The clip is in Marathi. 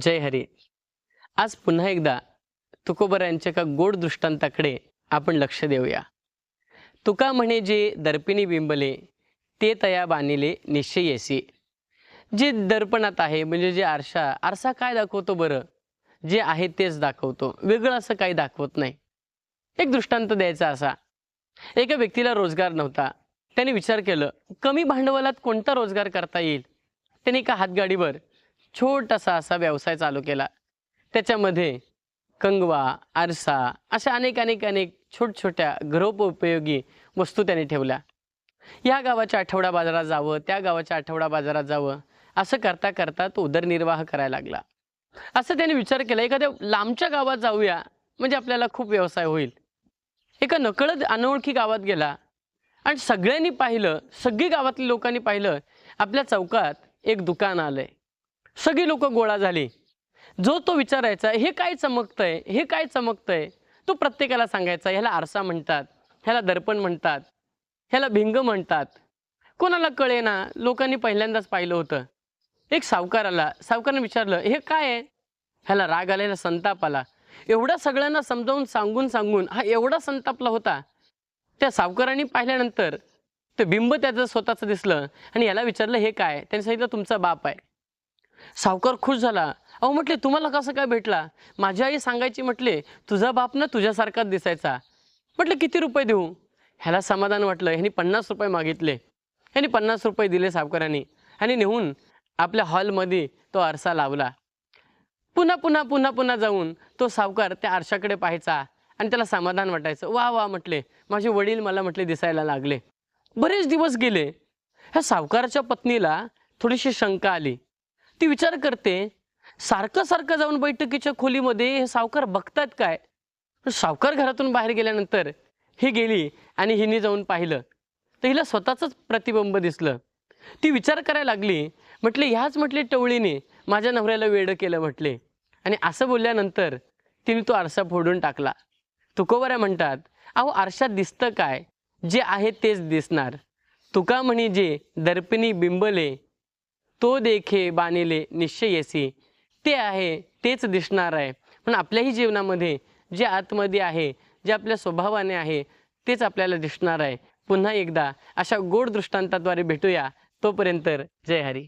जय हरी. आज पुन्हा एकदा तुकोबर यांच्या एका गोड दृष्टांताकडे आपण लक्ष देऊया. तुका म्हणे जे दर्पिणी बिंबले ते तया बांधिले निश्चयेसी जे दर्पणात आहे म्हणजे जे आरसा आरसा काय दाखवतो बरं? जे आहे तेच दाखवतो. वेगळं असं काही दाखवत नाही. एक दृष्टांत द्यायचा असा. एका व्यक्तीला रोजगार नव्हता. त्याने विचार केलं कमी भांडवलात कोणता रोजगार करता येईल? त्याने एका हातगाडीवर? छोटासा असा व्यवसाय चालू केला. त्याच्यामध्ये कंगवा आरसा अशा अनेक अनेक अनेक छोटछोट्या छोट्या वस्तू त्याने ठेवल्या. या गावाच्या आठवडा बाजारात जावं त्या गावाच्या आठवडा बाजारात जावं असं करता करता तो उदरनिर्वाह करायला लागला. असं त्याने विचार केला एखाद्या लांबच्या गावात जाऊया म्हणजे आपल्याला खूप व्यवसाय होईल. एका नकळत अनोळखी गावात गेला आणि सगळ्यांनी पाहिलं सगळी गावातल्या लोकांनी पाहिलं आपल्या चौकात एक दुकान आलंय. सगळी लोक गोळा झाली. जो तो विचारायचा हे काय चमकतंय? हे काय चमकतंय? तो प्रत्येकाला सांगायचा ह्याला आरसा म्हणतात ह्याला दर्पण म्हणतात ह्याला भिंग म्हणतात. कोणाला कळे ना लोकांनी पहिल्यांदाच पाहिलं होतं. एक सावकार आला सावकाराने विचारलं हे काय आहे? ह्याला राग आलेला संताप आला. एवढा सगळ्यांना समजावून सांगून सांगून हा एवढा संतापला होता. त्या सावकारांनी पाहिल्यानंतर ते बिंब त्याचं स्वतःचं दिसलं आणि याला विचारलं हे काय? त्याने सांगितलं तुमचा बाप आहे. सावकार खुश झाला. अहो म्हटले तुम्हाला कसं काय भेटला? माझी आई सांगायची म्हटले तुझा बाप ना तुझ्यासारखाच दिसायचा. म्हटलं किती रुपये देऊ? ह्याला समाधान वाटलं. ह्यांनी पन्नास रुपये मागितले. ह्यांनी पन्नास रुपये दिले सावकारांनी. आणि नेहून आपल्या हॉलमध्ये तो आरसा लावला. पुन्हा पुन्हा पुन्हा पुन्हा जाऊन तो सावकार त्या आरशाकडे पाहायचा आणि त्याला समाधान वाटायचं. वा वा म्हटले. माझे वडील मला म्हटले दिसायला लागले. बरेच दिवस गेले. ह्या सावकाराच्या पत्नीला थोडीशी शंका आली. ती विचार करते सारखं सारखं जाऊन बैठकीच्या खोलीमध्ये हे सावकार बघतात काय? सावकार घरातून बाहेर गेल्यानंतर ही गेली आणि हिने जाऊन पाहिलं. तर हिला स्वतःचंच प्रतिबिंब दिसलं. ती विचार करायला लागली म्हटले ह्याच म्हटले टवळीने माझ्या नवऱ्याला वेडं केलं म्हटले. आणि असं बोलल्यानंतर तिने तो आरसा फोडून टाकला. तुकोबऱ्या म्हणतात अहो आरशात दिसतं काय? जे आहे तेच दिसणार. तुका म्हणी जे दर्पिणी बिंबले तो देखे बाणिले निश्चयसी ते आहे तेच दिसणार आहे. पण आपल्याही जीवनामध्ये जे आतमध्ये आहे जे आपल्या स्वभावाने आहे तेच आपल्याला दिसणार आहे. पुन्हा एकदा अशा गोड दृष्टांताद्वारे भेटूया. तोपर्यंत जय हरी.